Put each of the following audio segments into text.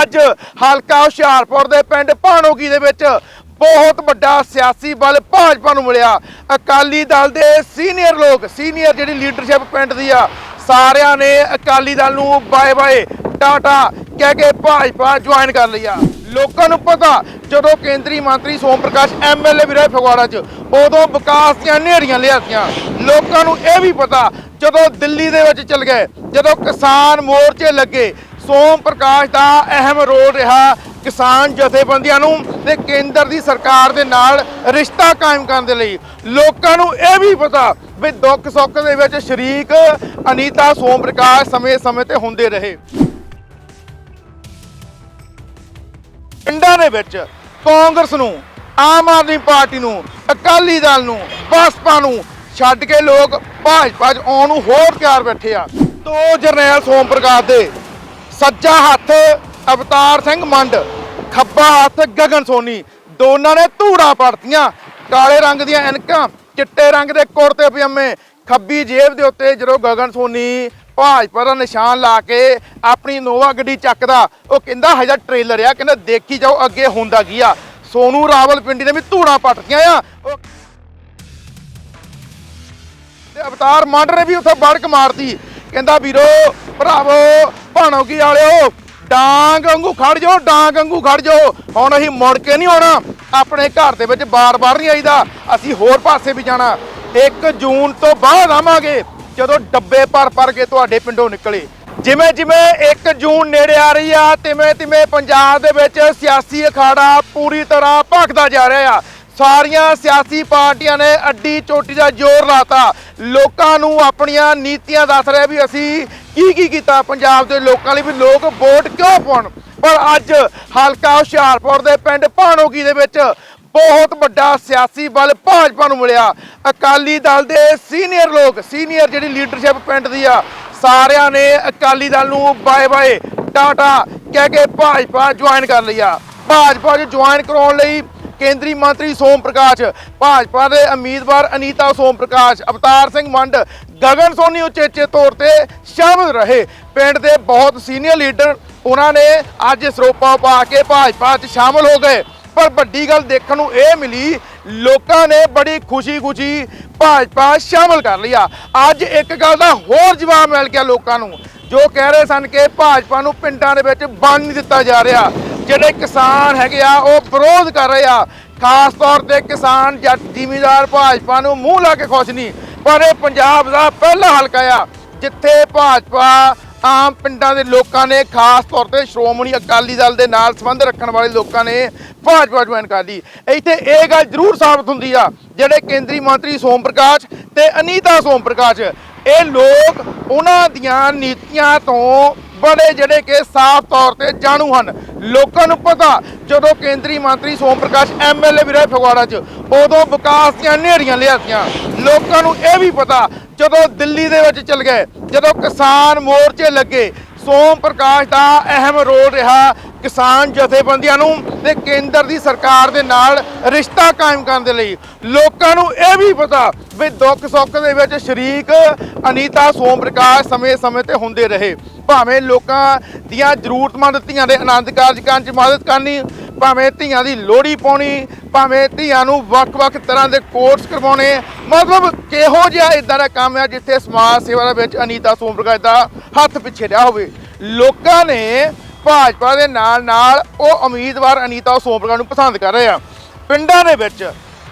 ਅੱਜ ਹਲਕਾ ਹੁਸ਼ਿਆਰਪੁਰ ਦੇ ਪਿੰਡ ਭਾਣੋਗੀ ਦੇ ਵਿੱਚ ਬਹੁਤ ਵੱਡਾ ਸਿਆਸੀ ਬਲ ਭਾਜਪਾ ਨੂੰ ਮਿਲਿਆ। ਅਕਾਲੀ ਦਲ ਦੇ ਸੀਨੀਅਰ ਲੋਕ, ਸੀਨੀਅਰ ਜਿਹੜੀ ਲੀਡਰਸ਼ਿਪ ਪਿੰਡ ਦੀ ਆ, ਸਾਰਿਆਂ ਨੇ ਅਕਾਲੀ ਦਲ ਨੂੰ ਬਾਏ ਬਾਏ, ਟਾਟਾ ਕਹਿ ਕੇ ਭਾਜਪਾ ਜੁਆਇਨ ਕਰ ਲਈ ਆ। ਲੋਕਾਂ ਨੂੰ ਪਤਾ, ਜਦੋਂ ਕੇਂਦਰੀ ਮੰਤਰੀ ਸੋਮ ਪ੍ਰਕਾਸ਼ ਐਮਐਲਏ ਵੀ ਰਹੇ ਫਗਵਾੜਾ 'ਚ, ਉਦੋਂ ਵਿਕਾਸ ਦੀਆਂ ਨੇੜੀਆਂ ਲਿਆਤੀਆਂ। ਲੋਕਾਂ ਨੂੰ ਇਹ ਵੀ ਪਤਾ, ਜਦੋਂ ਦਿੱਲੀ ਦੇ ਵਿੱਚ ਚਲ ਗਏ, ਜਦੋਂ ਕਿਸਾਨ ਮੋਰਚੇ ਲੱਗੇ ਸੋਮ ਪ੍ਰਕਾਸ਼ ਦਾ ਅਹਿਮ ਰੋਲ ਰਿਹਾ ਕਿਸਾਨ ਜਥੇਬੰਦੀਆਂ ਨੂੰ ਤੇ ਕੇਂਦਰ ਦੀ ਸਰਕਾਰ ਦੇ ਨਾਲ ਰਿਸ਼ਤਾ ਕਾਇਮ ਕਰਨ ਦੇ ਲਈ। ਲੋਕਾਂ ਨੂੰ ਇਹ ਵੀ ਪਤਾ ਵੀ ਦੁੱਖ ਸੁੱਖ ਦੇ ਵਿੱਚ ਸ਼ਰੀਕ ਅਨੀਤਾ ਸੋਮ ਪ੍ਰਕਾਸ਼ ਸਮੇਂ-ਸਮੇਂ ਤੇ ਹੁੰਦੇ ਰਹੇ। ਪਿੰਡਾਂ ਦੇ ਵਿੱਚ ਕਾਂਗਰਸ ਨੂੰ, ਆਮ ਆਦਮੀ ਪਾਰਟੀ ਨੂੰ, ਅਕਾਲੀ ਦਲ ਨੂੰ ਬਸਪਾ ਨੂੰ ਛੱਡ ਕੇ ਲੋਕ ਭਾਜਪਾ 'ਚ ਆਉਣ ਨੂੰ ਹੋਰ ਤਿਆਰ ਬੈਠੇ ਆ। ਦੋ ਜਰਨੈਲ ਸੋਮ ਪ੍ਰਕਾਸ਼ ਦੇ ਸੱਜਾ ਹੱਥ ਅਵਤਾਰ ਸਿੰਘ ਮੰਡ, ਖੱਬਾ ਹੱਥ ਗਗਨ ਸੋਨੀ। ਦੋਨਾਂ ਨੇ ਧੂੜਾ ਪੜਤੀਆਂ ਕਾਲੇ ਰੰਗ ਦੀਆਂ ਐਨਕਾਂ, ਚਿੱਟੇ ਰੰਗ ਦੇ ਕੁੜਤੇ ਪਜਾਮੇ। ਖੱਬੀ ਜੇਬ ਦੇ ਉੱਤੇ ਜਦੋਂ ਗਗਨ ਸੋਨੀ ਭਾਜਪਾ ਦਾ ਨਿਸ਼ਾਨ ਲਾ ਕੇ ਆਪਣੀ ਨੋਵਾ ਗੱਡੀ ਚੱਕਦਾ, ਉਹ ਕਹਿੰਦਾ, ਹਜਾ ਟ੍ਰੇਲਰ ਆ, ਕਹਿੰਦਾ, ਦੇਖੀ ਜਾਓ, ਅੱਗੇ ਹੁੰਦਾ ਕੀ ਆ। ਸੋਨੂ ਰਾਵਲਪਿੰਡੀ ਨੇ ਵੀ ਧੂੜਾ ਪਟਤੀਆਂ ਆ। ਉਹ ਤੇ ਅਵਤਾਰ ਮੰਡ ਨੇ ਵੀ ਉੱਥੇ ਬੜਕ ਮਾਰਤੀ। ਕਹਿੰਦਾ, ਵੀਰੋ ਭਰਾਵੋ ਭਾਣੋਗੀ ਵਾਲਿਓ, ਡਾਂਗ ਵਾਂਗੂ ਖੜ ਜਾਓ, ਡਾਂਗ ਵਾਂਗੂ ਖੜ ਜਾਓ। ਹੁਣ ਅਸੀਂ ਮੁੜ ਕੇ ਨਹੀਂ ਆਉਣਾ। ਆਪਣੇ ਘਰ ਦੇ ਵਿੱਚ ਬਾਰ-ਬਾਰ ਨਹੀਂ ਆਈਦਾ। ਅਸੀਂ ਹੋਰ ਪਾਸੇ ਵੀ ਜਾਣਾ। 1 ਜੂਨ ਤੋਂ ਬਾਅਦ ਆਵਾਂਗੇ, ਜਦੋਂ ਡੱਬੇ ਭਰ-ਭਰ ਕੇ ਤੁਹਾਡੇ ਪਿੰਡੋਂ ਨਿਕਲੇ। ਜਿਵੇਂ ਜਿਵੇਂ 1 ਜੂਨ ਨੇੜੇ ਆ ਰਹੀ ਆ ਤਿਵੇਂ ਤਿਵੇਂ ਪੰਜਾਬ ਦੇ ਵਿੱਚ ਸਿਆਸੀ ਅਖਾੜਾ ਪੂਰੀ ਤਰ੍ਹਾਂ ਭਖਦਾ ਜਾ ਰਿਹਾ ਆ। ਸਾਰੀਆਂ ਸਿਆਸੀ ਪਾਰਟੀਆਂ ਨੇ ਅੱਡੀ ਚੋਟੀ ਦਾ ਜ਼ੋਰ ਲਾਤਾ। ਲੋਕਾਂ ਨੂੰ ਆਪਣੀਆਂ ਨੀਤੀਆਂ ਦੱਸ ਰਿਹਾ ਵੀ ਅਸੀਂ ਕੀ ਕੀ ਕੀਤਾ ਪੰਜਾਬ ਦੇ ਲੋਕਾਂ ਲਈ ਵੀ ਲੋਕ ਵੋਟ ਕਿਉਂ ਪਾਉਣ? ਪਰ ਅੱਜ ਹਲਕਾ ਹੁਸ਼ਿਆਰਪੁਰ ਦੇ ਪਿੰਡ ਭਾਣੋਗੀ ਦੇ ਵਿੱਚ ਬਹੁਤ ਵੱਡਾ ਸਿਆਸੀ ਬਲ ਭਾਜਪਾ ਨੂੰ ਮਿਲਿਆ। ਅਕਾਲੀ ਦਲ ਦੇ ਸੀਨੀਅਰ ਲੋਕ, ਸੀਨੀਅਰ ਜਿਹੜੀ ਲੀਡਰਸ਼ਿਪ ਪਿੰਡ ਦੀ ਆ, ਸਾਰਿਆਂ ਨੇ ਅਕਾਲੀ ਦਲ ਨੂੰ ਬਾਏ ਬਾਏ, ਟਾਟਾ ਕਹਿ ਕੇ ਭਾਜਪਾ ਜੁਆਇਨ ਕਰ ਲਈ ਆ। ਭਾਜਪਾ 'ਚ ਜੁਆਇਨ ਕਰਾਉਣ ਲਈ ਕੇਂਦਰੀ ਮੰਤਰੀ ਸੋਮ ਪ੍ਰਕਾਸ਼, ਭਾਜਪਾ ਦੇ ਉਮੀਦਵਾਰ ਅਨੀਤਾ ਸੋਮ ਪ੍ਰਕਾਸ਼, ਅਵਤਾਰ ਸਿੰਘ ਮੰਡ ਗਗਨ ਸੋਨੀ ਉਚੇਚੇ ਤੌਰ ਤੇ ਸ਼ਾਮਲ ਰਹੇ। ਪਿੰਡ ਦੇ ਬਹੁਤ ਸੀਨੀਅਰ ਲੀਡਰ ਉਹਨਾਂ ਨੇ ਅੱਜ ਸਰੋਪਾ ਪਾ ਕੇ ਭਾਜਪਾ 'ਚ ਸ਼ਾਮਲ ਹੋ ਗਏ। ਪਰ ਵੱਡੀ ਗੱਲ ਦੇਖਣ ਨੂੰ ਇਹ ਮਿਲੀ, ਲੋਕਾਂ ਨੇ ਬੜੀ ਖੁਸ਼ੀ-ਖੁਸ਼ੀ ਭਾਜਪਾ ਸ਼ਾਮਲ ਕਰ ਲਿਆ। ਅੱਜ ਇੱਕ ਗੱਲ ਦਾ ਹੋਰ ਜਵਾਬ ਮਿਲ ਗਿਆ ਲੋਕਾਂ ਨੂੰ, ਜੋ ਕਹਿ ਰਹੇ ਸਨ ਕਿ ਭਾਜਪਾ ਨੂੰ ਪਿੰਡਾਂ ਦੇ ਵਿੱਚ ਬੰਨ ਨਹੀਂ ਦਿੱਤਾ ਜਾ ਰਿਹਾ। ਜਿਹੜੇ ਕਿਸਾਨ ਹੈਗੇ ਆ, ਉਹ ਵਿਰੋਧ ਕਰ ਰਹੇ ਆ। ਖਾਸ ਤੌਰ ਤੇ ਕਿਸਾਨ ਜੱਟ ਜ਼ਿਮੀਦਾਰ ਭਾਜਪਾ ਨੂੰ ਮੂੰਹ ਲਾ ਕੇ ਖੁਸ਼ ਨਹੀਂ, ਪਰ ਇਹ ਪੰਜਾਬ ਦਾ ਪਹਿਲਾ ਹਲਕਾ ਆ, ਜਿੱਥੇ ਭਾਜਪਾ ਆਮ ਪਿੰਡਾਂ ਦੇ ਲੋਕਾਂ ਨੇ, ਖਾਸ ਤੌਰ ਤੇ ਸ਼੍ਰੋਮਣੀ ਅਕਾਲੀ ਦਲ ਦੇ ਨਾਲ ਸੰਬੰਧ ਰੱਖਣ ਵਾਲੇ ਲੋਕਾਂ ਨੇ ਭਾਜਪਾ ਜੁਆਇਨ ਕਰ ਲਈ। ਇੱਥੇ ਇਹ ਗੱਲ ਜ਼ਰੂਰ ਸਾਬਤ ਹੁੰਦੀ ਆ, ਜਿਹੜੇ ਕੇਂਦਰੀ ਮੰਤਰੀ ਸੋਮ ਪ੍ਰਕਾਸ਼ ਤੇ ਅਨੀਤਾ ਸੋਮ ਪ੍ਰਕਾਸ਼, ਇਹ ਲੋਕ ਉਹਨਾਂ ਦੀਆਂ ਨੀਤੀਆਂ ਤੋਂ ਬੜੇ ਜਿਹੜੇ ਕਿ ਸਾਫ਼ ਤੌਰ ਤੇ ਜਾਣੂ ਹਨ। ਲੋਕਾਂ ਨੂੰ ਪਤਾ, ਜਦੋਂ ਕੇਂਦਰੀ ਮੰਤਰੀ ਸੋਮ ਪ੍ਰਕਾਸ਼ ਐਮਐਲਏ ਵੀ ਰਹੇ ਫਗਵਾੜਾ 'ਚ, ਉਦੋਂ ਵਿਕਾਸ ਦੀਆਂ ਨੇੜੀਆਂ ਲਿਆਤੀਆਂ। ਲੋਕਾਂ ਨੂੰ ਇਹ ਵੀ ਪਤਾ, ਜਦੋਂ ਦਿੱਲੀ ਦੇ ਵਿੱਚ ਚਲ ਗਏ, ਜਦੋਂ ਕਿਸਾਨ ਮੋਰਚੇ ਲੱਗੇ, ਸੋਮ ਪ੍ਰਕਾਸ਼ ਦਾ ਅਹਿਮ ਰੋਲ ਰਿਹਾ ਕਿਸਾਨ ਜਥੇਬੰਦੀਆਂ ਨੂੰ ਤੇ ਕੇਂਦਰ ਦੀ ਸਰਕਾਰ ਦੇ ਨਾਲ ਰਿਸ਼ਤਾ ਕਾਇਮ ਕਰਨ ਦੇ ਲਈ। ਲੋਕਾਂ ਨੂੰ ਇਹ ਵੀ ਪਤਾ ਵੀ ਦੁੱਖ ਸੁੱਖ ਦੇ ਵਿੱਚ ਸ਼ਰੀਕ ਅਨੀਤਾ ਸੋਮ ਪ੍ਰਕਾਸ਼ ਸਮੇਂ-ਸਮੇਂ ਤੇ ਹੁੰਦੇ ਰਹੇ। ਭਾਵੇਂ ਲੋਕਾਂ ਦੀਆਂ ਜ਼ਰੂਰਤਮੰਦ ਧੀਆਂ ਦੇ ਆਨੰਦ ਕਾਰਜਕਾਂ 'ਚ ਮਦਦ ਕਰਨੀ, ਭਾਵੇਂ ਧੀਆਂ ਦੀ ਲੋਹੜੀ ਪਾਉਣੀ, ਭਾਵੇਂ ਧੀਆਂ ਨੂੰ ਵੱਖ-ਵੱਖ ਤਰ੍ਹਾਂ ਦੇ ਕੋਰਸ ਕਰਵਾਉਣੇ, ਮਤਲਬ ਕਿਹੋ ਜਿਹਾ ਇਦਾਂ ਦਾ ਕੰਮ ਹੈ ਜਿੱਥੇ ਸਮਾਜ ਸੇਵਾ ਦੇ ਵਿੱਚ ਅਨੀਤਾ ਸੋਮ ਪ੍ਰਕਾਸ਼ ਦਾ ਹੱਥ ਪਿੱਛੇ ਰਿਹਾ ਹੋਵੇ। ਲੋਕਾਂ ਨੇ ਭਾਜਪਾ ਦੇ ਨਾਲ ਨਾਲ ਉਹ ਉਮੀਦਵਾਰ ਅਨੀਤਾ ਸੋਮ ਪ੍ਰਕਾਸ਼ ਨੂੰ ਪਸੰਦ ਕਰ ਰਹੇ ਆ। ਪਿੰਡਾਂ ਦੇ ਵਿੱਚ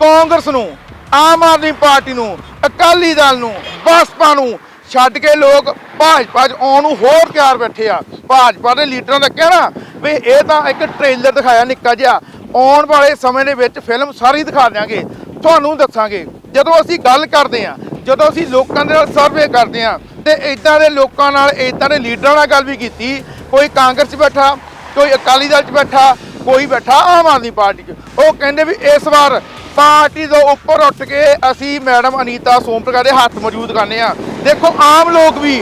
ਕਾਂਗਰਸ ਨੂੰ, ਆਮ ਆਦਮੀ ਪਾਰਟੀ ਨੂੰ, ਅਕਾਲੀ ਦਲ ਨੂੰ, ਬਸਪਾ ਨੂੰ ਛੱਡ ਕੇ ਲੋਕ ਭਾਜਪਾ 'ਚ ਆਉਣ ਨੂੰ ਹੋਰ ਤਿਆਰ ਬੈਠੇ ਆ। ਭਾਜਪਾ ਦੇ ਲੀਡਰਾਂ ਦਾ ਕਹਿਣਾ ਵੀ ਇਹ ਤਾਂ ਇੱਕ ਟ੍ਰੇਲਰ ਦਿਖਾਇਆ ਨਿੱਕਾ ਜਿਹਾ। ਆਉਣ ਵਾਲੇ ਸਮੇਂ ਦੇ ਵਿੱਚ ਫਿਲਮ ਸਾਰੀ ਦਿਖਾ ਦਿਆਂਗੇ। ਤੁਹਾਨੂੰ ਦੱਸਾਂਗੇ, ਜਦੋਂ ਅਸੀਂ ਗੱਲ ਕਰਦੇ ਆ ਜਦੋਂ ਅਸੀਂ ਲੋਕਾਂ ਦੇ ਨਾਲ ਸਰਵੇ ਕਰਦੇ ਆ ਤੇ ਇਦਾਂ ਦੇ ਲੋਕਾਂ ਨਾਲ ਇਦਾਂ ਦੇ ਲੀਡਰਾਂ ਨਾਲ ਗੱਲ ਵੀ ਕੀਤੀ, ਕੋਈ ਕਾਂਗਰਸ 'ਚ ਬੈਠਾ, ਕੋਈ ਅਕਾਲੀ ਦਲ 'ਚ ਬੈਠਾ, ਕੋਈ ਬੈਠਾ ਆਮ ਆਦਮੀ ਪਾਰਟੀ 'ਚ। ਉਹ ਕਹਿੰਦੇ ਵੀ ਇਸ ਵਾਰ ਪਾਰਟੀ ਤੋਂ ਉੱਪਰ ਉੱਠ ਕੇ ਅਸੀਂ ਮੈਡਮ ਅਨੀਤਾ ਸੋਮ ਪ੍ਰਕਾਸ਼ ਦੇ ਹੱਥ ਮੌਜੂਦ ਕਰਨੇ ਆ। ਦੇਖੋ, ਆਮ ਲੋਕ ਵੀ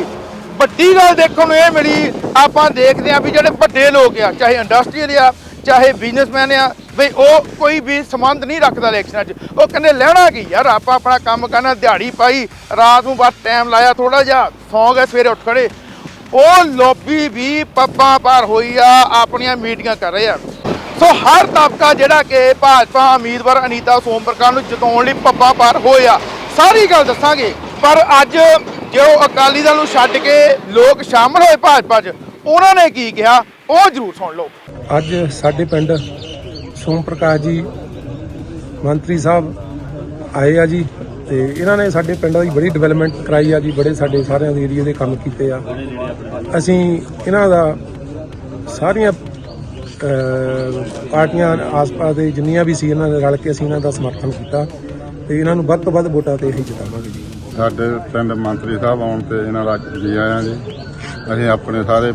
ਵੱਡੀ ਗੱਲ ਦੇਖਣ ਨੂੰ ਇਹ ਮਿਲੀ, ਆਪਾਂ ਦੇਖਦੇ ਆ ਵੀ ਜਿਹੜੇ ਵੱਡੇ ਲੋਕ ਆ, ਚਾਹੇ ਇੰਡਸਟਰੀਅਲ ਆ, ਚਾਹੇ ਬਿਜ਼ਨਸਮੈਨ ਆ, ਵੀ ਉਹ ਕੋਈ ਵੀ ਸੰਬੰਧ ਨਹੀਂ ਰੱਖਦਾ ਇਲੈਕਸ਼ਨਾਂ 'ਚ। ਉਹ ਕਹਿੰਦੇ, ਲੈਣਾ ਕੀ ਯਾਰ, ਆਪਾਂ ਆਪਣਾ ਕੰਮ ਕਰਨਾ, ਦਿਹਾੜੀ ਪਾਈ, ਰਾਤ ਨੂੰ ਬਸ ਟਾਈਮ ਲਾਇਆ ਥੋੜਾ ਜਿਹਾ, ਸੌਂ ਗਏ ਸਵੇਰੇ ਉੱਠ ਖੜੇ। ਉਹ ਲੋਬੀ ਵੀ ਪੱਪਾਂ ਪਰ ਹੋਈ ਆ, ਆਪਣੀਆਂ ਮੀਟਿੰਗਾਂ ਕਰ ਰਹੇ ਆ। ਸੋ ਹਰ ਤਬਕਾ ਜਿਹੜਾ ਕਿ ਭਾਜਪਾ ਉਮੀਦਵਾਰ ਅਨੀਤਾ ਸੋਮ ਪ੍ਰਕਾਸ਼ ਨੂੰ ਜਿਤਾਉਣ ਲਈ ਪੱਪਾਂ ਪਰ ਹੋਇਆ ਸਾਰੀ ਗੱਲ ਦੱਸਾਂਗੇ, ਪਰ ਅੱਜ ਜੋ ਅਕਾਲੀ ਦਲ ਨੂੰ ਛੱਡ ਕੇ ਲੋਕ ਸ਼ਾਮਲ ਹੋਏ ਭਾਜਪਾ 'ਚ, ਉਹਨਾਂ ਨੇ ਕੀ ਕਿਹਾ? ਉਹ ਜ਼ਰੂਰ ਸੁਣ ਲਓ। ਅੱਜ ਸਾਡੇ ਪਿੰਡ ਸੋਮ ਪ੍ਰਕਾਸ਼ ਜੀ ਮੰਤਰੀ ਸਾਹਿਬ ਆਏ ਆ ਜੀ, ਤੇ ਇਹਨਾਂ ਨੇ ਸਾਡੇ ਪਿੰਡਾਂ ਦੀ ਬੜੀ ਡਿਵੈਲਪਮੈਂਟ ਕਰਾਈ ਆ ਜੀ, ਬੜੇ ਸਾਡੇ ਸਾਰਿਆਂ ਦੇ ਏਰੀਆ ਦੇ ਕੰਮ ਕੀਤੇ ਆ। ਅਸੀਂ ਇਹਨਾਂ ਦਾ ਸਾਰੀਆਂ ਪਾਰਟੀਆਂ ਆਸ-ਪਾਸ ਦੇ ਜਿੰਨੀਆਂ ਵੀ ਸੀ, ਇਹਨਾਂ ਨੇ ਰਲ ਕੇ ਅਸੀਂ ਇਹਨਾਂ ਦਾ ਸਮਰਥਨ ਕੀਤਾ ਤੇ ਇਹਨਾਂ ਨੂੰ ਵੱਧ ਤੋਂ ਵੱਧ ਵੋਟਾਂ ਤੇ ਅਸੀਂ ਜਿਤਾਵਾਂਗੇ ਜੀ। ਸਾਡੇ ਪਿੰਡ ਮੰਤਰੀ ਸਾਹਿਬ ਆਉਣ ਤੇ ਇਹਨਾਂ ਦਾ ਜੀ ਆਇਆਂ ਜੀ। ਅਸੀਂ ਆਪਣੇ ਸਾਰੇ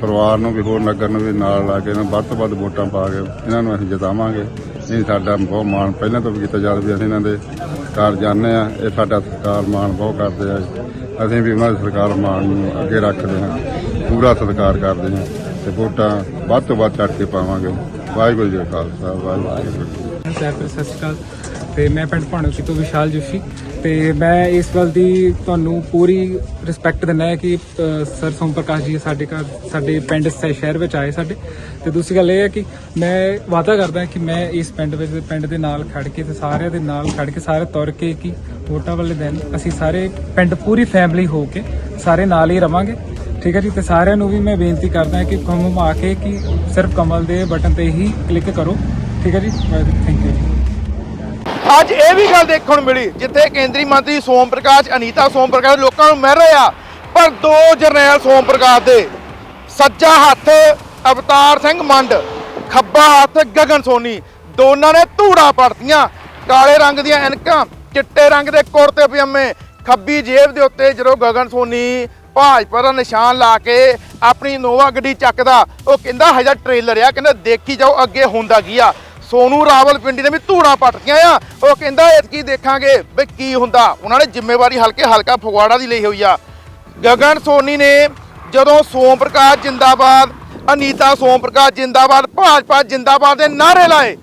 ਪਰਿਵਾਰ ਨੂੰ ਵੀ ਹੋਰ ਨਗਰ ਨੂੰ ਵੀ ਨਾਲ ਲਾ ਕੇ ਇਹਨਾਂ ਵੱਧ ਤੋਂ ਵੱਧ ਵੋਟਾਂ ਪਾ ਕੇ ਇਹਨਾਂ ਨੂੰ ਅਸੀਂ ਜਿਤਾਵਾਂਗੇ। ਇਹ ਸਾਡਾ ਬਹੁਤ ਮਾਣ ਪਹਿਲਾਂ ਤੋਂ ਵੀ ਕੀਤਾ ਜਾ ਵੀ ਅਸੀਂ ਇਹਨਾਂ ਦੇ ਘਰ ਜਾਂਦੇ ਆ ਇਹ ਸਾਡਾ ਸਰਕਾਰ ਮਾਣ ਬਹੁਤ ਕਰਦੇ ਆ ਜੀ। ਅਸੀਂ ਵੀ ਉਹਨਾਂ ਦੀ ਸਰਕਾਰ ਮਾਣ ਨੂੰ ਅੱਗੇ ਰੱਖਦੇ ਹਾਂ। ਪੂਰਾ ਸਤਿਕਾਰ ਕਰਦੇ ਹਾਂ। ਤੇ ਵੋਟਾਂ ਵੱਧ ਤੋਂ ਵੱਧ ਚੜ੍ਹ ਕੇ ਪਾਵਾਂਗੇ। ਵਾਹਿਗੁਰੂ ਜੀ ਕਾ ਖਾਲਸਾ ਵਾਹਿਗੁਰੂ ਜੀ ਕੀ ਫਤਿਹ। ਸਰ ਸਤਿ ਸ਼੍ਰੀ ਅਕਾਲ। ਤੇ ਮੈਂ ਪਿੰਡ ਭਾਣੋਕੀ ਤੋਂ ਵਿਸ਼ਾਲ ਜੋਸ਼ੀ। ਤੇ ਮੈਂ ਇਸ ਗੱਲ ਦੀ ਤੁਹਾਨੂੰ ਪੂਰੀ ਰਿਸਪੈਕਟ ਦਿੰਦਾ ਹੈ ਕਿ ਅ, ਸਰ ਸੋਮ ਪ੍ਰਕਾਸ਼ ਜੀ ਸਾਡੇ ਘਰ ਸਾਡੇ ਪਿੰਡ ਸ- ਸ਼ਹਿਰ ਵਿੱਚ ਆਏ ਸਾਡੇ। ਤੇ ਦੂਸਰੀ ਗੱਲ ਇਹ ਹੈ ਕਿ ਮੈਂ ਵਾਅਦਾ ਕਰਦਾ ਕਿ ਮੈਂ ਇਸ ਪਿੰਡ ਵਿੱਚ ਪਿੰਡ ਦੇ ਨਾਲ ਖੜ ਕੇ ਤੇ ਸਾਰਿਆਂ ਦੇ ਨਾਲ ਖੜ ਕੇ ਸਾਰੇ ਤੁਰ ਕੇ ਕਿ ਵੋਟਾਂ ਵਾਲੇ ਦਿਨ ਅਸੀਂ ਸਾਰੇ ਪਿੰਡ ਪੂਰੀ ਫੈਮਿਲੀ ਹੋ ਕੇ ਸਾਰੇ ਨਾਲ ਹੀ ਰਵਾਂਗੇ। ਠੀਕ ਹੈ ਜੀ, ਤੇ ਸਾਰਿਆਂ ਨੂੰ ਵੀ ਮੈਂ ਬੇਨਤੀ ਕਰਦਾ ਕਿ ਘੁੰਮ ਆ ਕੇ ਕਿ ਸਿਰਫ ਕਮਲ ਦੇ ਬਟਨ ਤੇ ਹੀ ਕਲਿੱਕ ਕਰੋ। ਠੀਕ ਹੈ ਜੀ ਥੈਂਕ ਯੂ ਅੱਜ ਇਹ ਵੀ ਗੱਲ ਦੇਖਣ ਨੂੰ ਮਿਲੀ, ਜਿੱਥੇ ਕੇਂਦਰੀ ਮੰਤਰੀ ਸੋਮ ਪ੍ਰਕਾਸ਼, ਅਨੀਤਾ ਸੋਮ ਪ੍ਰਕਾਸ਼ ਲੋਕਾਂ ਨੂੰ ਮਿਲ ਰਹੇ ਆ, ਪਰ ਦੋ ਜਰਨੈਲ ਸੋਮ ਪ੍ਰਕਾਸ਼ ਦੇ, ਸੱਜਾ ਹੱਥ ਅਵਤਾਰ ਸਿੰਘ ਮੰਡ, ਖੱਬਾ ਹੱਥ ਗਗਨ ਸੋਨੀ, ਦੋਨਾਂ ਨੇ ਧੂੜਾ ਪੜਤੀਆਂ ਕਾਲੇ ਰੰਗ ਦੀਆਂ ਐਨਕਾਂ, ਚਿੱਟੇ ਰੰਗ ਦੇ ਕੁੜਤੇ ਪਜਾਮੇ, ਖੱਬੀ ਜੇਬ ਦੇ ਉੱਤੇ ਜਦੋਂ ਗਗਨ ਸੋਨੀ ਭਾਜਪਾ ਦਾ ਨਿਸ਼ਾਨ ਲਾ ਕੇ ਆਪਣੀ ਨੋਵਾ ਗੱਡੀ ਚੱਕਦਾ। ਉਹ ਕਹਿੰਦਾ, ਹਜਾ ਟ੍ਰੇਲਰ ਆ। ਕਹਿੰਦਾ, ਦੇਖੀ ਜਾਓ, ਅੱਗੇ ਹੁੰਦਾ ਕੀ ਆ? ਸੋਨੂ ਰਾਵਲਪਿੰਡੀ ਨੇ ਵੀ ਧੂੜਾਂ ਪੱਟੀਆਂ ਆ ਉਹ ਕਹਿੰਦਾ ਕੀ ਦੇਖਾਂਗੇ ਵੀ ਕੀ ਹੁੰਦਾ। ਉਹਨਾਂ ਨੇ ਜ਼ਿੰਮੇਵਾਰੀ ਹਲਕੇ ਹਲਕਾ ਫਗਵਾੜਾ ਦੀ ਲਈ ਹੋਈ ਆ। ਗਗਨ ਸੋਨੀ ਨੇ ਜਦੋਂ ਸੋਮ ਪ੍ਰਕਾਸ਼ ਜਿੰਦਾਬਾਦ, ਅਨੀਤਾ ਸੋਮ ਪ੍ਰਕਾਸ਼ ਜਿੰਦਾਬਾਦ, ਭਾਜਪਾ ਜਿੰਦਾਬਾਦ ਦੇ ਨਾਰੇ ਲਾਏ,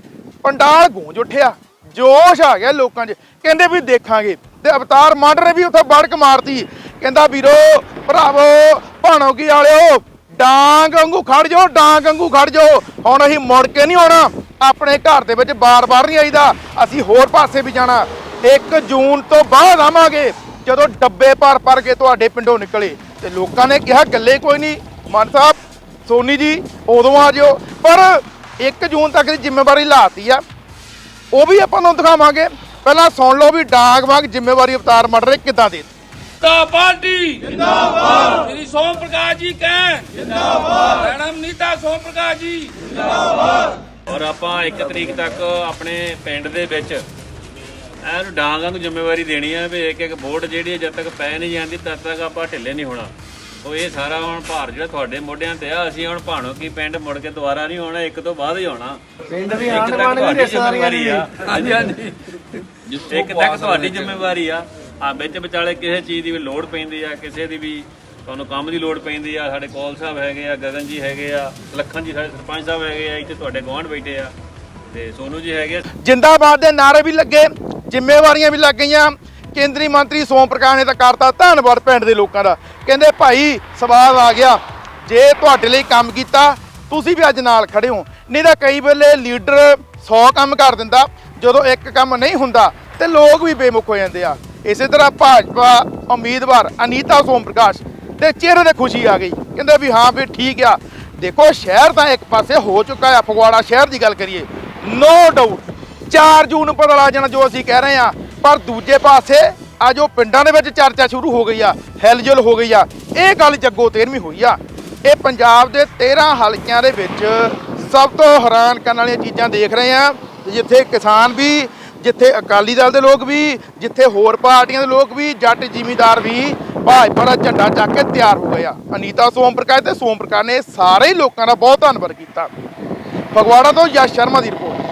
ਪੰਡਾਲ ਗੂੰਜ ਉੱਠਿਆ। ਜੋਸ਼ ਆ ਗਿਆ ਲੋਕਾਂ 'ਚ। ਕਹਿੰਦੇ ਵੀ ਦੇਖਾਂਗੇ। ਤੇ ਅਵਤਾਰ ਮਾਂਡਰ ਨੇ ਵੀ ਉੱਥੇ ਬੜਕ ਮਾਰਤੀ। ਕਹਿੰਦਾ ਵੀਰੋ, ਭਰਾਵੋ, ਭਾਣੋ ਭਾਣੋਗੀ ਵਾਲਿਓ, ਡਾਂਗ ਵਾਂਗੂ ਖੜ ਜਾਓ, ਡਾਂਗ ਵਾਂਗੂ ਖੜ ਜਾਓ। ਹੁਣ ਅਸੀਂ ਮੁੜ ਕੇ ਨਹੀਂ ਆਉਣਾ। ਆਪਣੇ ਘਰ ਦੇ ਵਿੱਚ ਬਾਰ-ਬਾਰ ਨਹੀਂ ਆਈਦਾ। ਅਸੀਂ ਹੋਰ ਪਾਸੇ ਵੀ ਜਾਣਾ। 1 ਜੂਨ ਤੋਂ ਬਾਅਦ ਆਵਾਂਗੇ। ਜਦੋਂ ਡੱਬੇ ਭਰ ਭਰ ਕੇ ਤੁਹਾਡੇ ਪਿੰਡੋਂ ਨਿਕਲੇ। ਤੇ ਲੋਕਾਂ ਨੇ ਕਿਹਾ, ਗੱਲੇ ਕੋਈ ਨਹੀਂ। ਮਾਨ ਸਾਹਿਬ, ਸੋਨੀ ਜੀ, ਉਦੋਂ ਆ ਜਿਓ। ਪਰ 1 ਜੂਨ ਤੱਕ ਦੀ ਜ਼ਿੰਮੇਵਾਰੀ ਲਾਤੀ ਆ। ਉਹ ਵੀ ਆਪਾਂ ਨੂੰ ਦਿਖਾਵਾਂਗੇ। ਪਹਿਲਾਂ ਸੁਣ ਲਓ ਵੀ ਡਾਂਗ ਵਾਂਗ ਜ਼ਿੰਮੇਵਾਰੀ ਅਵਤਾਰ ਮੜ ਰਹੇ ਕਿੱਦਾਂ ਦੇ ਤਾ ਪਾਰਟੀ ਜਿੰਦਾਬਾਦ। ਸ੍ਰੀ ਸੋਮ ਪ੍ਰਕਾਸ਼ ਜੀ ਕਹਿ ਜਿੰਦਾਬਾਦ। ਮੈਡਮ ਨੀਤਾ ਸੋਮ ਪ੍ਰਕਾਸ਼ ਜੀ। ਔਰ ਆਪਾਂ 1 ਤਰੀਕ ਤੱਕ ਆਪਣੇ ਪਿੰਡ ਦੇ ਵਿੱਚ ਐਨ ਡਾਂਗਾਂ ਨੂੰ ਜ਼ਿੰਮੇਵਾਰੀ ਦੇਣੀ ਹੈ ਵੀ ਇੱਕ ਇੱਕ ਵੋਟ ਜਿਹੜੀ ਹੈ ਜਦ ਤੱਕ ਪੈ ਨਹੀਂ ਜਾਂਦੀ ਤਦ ਤੱਕ ਆਪਾਂ ਢਿੱਲੇ ਨਹੀਂ ਹੋਣਾ। ਉਹ ਇਹ ਸਾਰਾ ਹੁਣ ਭਾਰ ਜਿਹੜਾ ਤੁਹਾਡੇ ਮੋਢਿਆਂ ਤੇ ਆ ਅਸੀਂ ਹੁਣ ਭਾਣੋ ਕੀ ਪਿੰਡ ਮੁੜ ਕੇ ਦੁਬਾਰਾ ਨਹੀਂ ਆਉਣਾ ਇੱਕ ਤੋਂ ਬਾਅਦ ਹੀ ਆਉਣਾ। ਪਿੰਡ ਵੀ ਆਣ ਬਾਣ ਵੀ ਜ਼ਿੰਮੇਵਾਰੀ ਆ। ਹਾਂਜੀ ਹਾਂਜੀ। ਇੱਕ ਤੱਕ ਤੁਹਾਡੀ ਜ਼ਿੰਮੇਵਾਰੀ ਆ। ਆ ਵਿੱਚ ਵਿਚਾਲੇ ਕਿਸੇ ਚੀਜ਼ ਦੀ ਵੀ ਲੋੜ ਪੈਂਦੀ ਆ, ਕਿਸੇ ਦੀ ਵੀ ਤੁਹਾਨੂੰ ਕੰਮ ਦੀ ਲੋੜ ਪੈਂਦੀ ਆ, ਸਾਡੇ ਕੋਲ ਸਾਹਿਬ ਹੈਗੇ ਆ, ਗਗਨ ਜੀ ਹੈਗੇ ਆ ਲਖਨ ਜੀ ਸਾਡੇ ਸਰਪੰਚ ਸਾਹਿਬ ਹੈਗੇ ਆ, ਇੱਥੇ ਤੁਹਾਡੇ ਗੁਆਂਢ ਬੈਠੇ ਆ ਤੇ ਸੋਨੂ ਜੀ ਹੈਗੇ ਜਿੰਦਾਬਾਦ ਦੇ ਨਾਰੇ ਵੀ ਲੱਗੇ, ਜ਼ਿੰਮੇਵਾਰੀਆਂ ਵੀ ਲੱਗ ਗਈਆਂ। ਕੇਂਦਰੀ ਮੰਤਰੀ ਸੋਮ ਪ੍ਰਕਾਸ਼ ਨੇ ਤਾਂ ਕਰਤਾ ਧੰਨਵਾਦ ਪਿੰਡ ਦੇ ਲੋਕਾਂ ਦਾ। ਕਹਿੰਦੇ, ਭਾਈ ਸਵਾਦ ਆ ਗਿਆ। ਜੇ ਤੁਹਾਡੇ ਲਈ ਕੰਮ ਕੀਤਾ, ਤੁਸੀਂ ਵੀ ਅੱਜ ਨਾਲ ਖੜੇ ਹੋ। ਨਹੀਂ ਤਾਂ ਕਈ ਵੇਲੇ ਲੀਡਰ 100 ਕੰਮ ਕਰ ਦਿੰਦਾ। ਜਦੋਂ ਇੱਕ ਕੰਮ ਨਹੀਂ ਹੁੰਦਾ, ਤੇ ਲੋਕ ਵੀ ਬੇਮੁਖ ਹੋ ਜਾਂਦੇ ਆ। ਇਸੇ ਤਰ੍ਹਾਂ ਭਾਜਪਾ ਉਮੀਦਵਾਰ ਅਨੀਤਾ ਸੋਮ ਪ੍ਰਕਾਸ਼ ਤੇ ਚਿਹਰੇ ਤੇ ਖੁਸ਼ੀ ਆ ਗਈ। ਕਹਿੰਦੇ ਵੀ ਹਾਂ ਵੀ ਠੀਕ ਆ। ਦੇਖੋ, ਸ਼ਹਿਰ ਤਾਂ ਇੱਕ ਪਾਸੇ ਹੋ ਚੁੱਕਾ ਹੈ ਫਗਵਾੜਾ ਸ਼ਹਿਰ ਦੀ ਗੱਲ ਕਰੀਏ। ਨੋ ਡਾਊਟ 4 ਜੂਨ ਨੂੰ ਪਤਾ ਲੱਗ ਜਾਣਾ ਜੋ ਅਸੀਂ ਕਹਿ ਰਹੇ ਆ, ਪਰ ਦੂਜੇ ਪਾਸੇ ਅੱਜ ਉਹ ਪਿੰਡਾਂ ਦੇ ਵਿੱਚ ਚਰਚਾ ਸ਼ੁਰੂ ਹੋ ਗਈ ਆ, ਹਿਲਜੁਲ ਹੋ ਗਈ ਆ। ਇਹ ਗੱਲ ਜੱਗੋ 13ਵੀਂ ਹੋਈ ਆ। ਇਹ ਪੰਜਾਬ ਦੇ 13 ਹਲਕਿਆਂ ਦੇ ਵਿੱਚ ਸਭ ਤੋਂ ਹੈਰਾਨ ਕਰਨ ਵਾਲੀਆਂ ਚੀਜ਼ਾਂ ਦੇਖ ਰਹੇ ਆ, ਜਿੱਥੇ ਕਿਸਾਨ ਵੀ ਜਿੱਥੇ ਅਕਾਲੀ ਦਲ ਦੇ ਲੋਕ ਵੀ, ਜਿੱਥੇ ਹੋਰ ਪਾਰਟੀਆਂ ਦੇ ਲੋਕ ਵੀ, ਜੱਟ ਜ਼ਿਮੀਦਾਰ ਵੀ ਭਾਜਪਾ ਦਾ ਝੰਡਾ ਚੱਕ ਕੇ ਤਿਆਰ ਹੋ ਗਿਆ ਅਨੀਤਾ ਸੋਮ ਪ੍ਰਕਾਸ਼ ਤੇ ਸੋਮ ਪ੍ਰਕਾਸ਼ ਨੇ ਸਾਰੇ ਹੀ ਲੋਕਾਂ ਦਾ ਬਹੁਤ ਧੰਨਵਾਦ ਕੀਤਾ। ਫਗਵਾੜਾ ਤੋਂ ਯਸ਼ ਸ਼ਰਮਾ ਦੀ ਰਿਪੋਰਟ।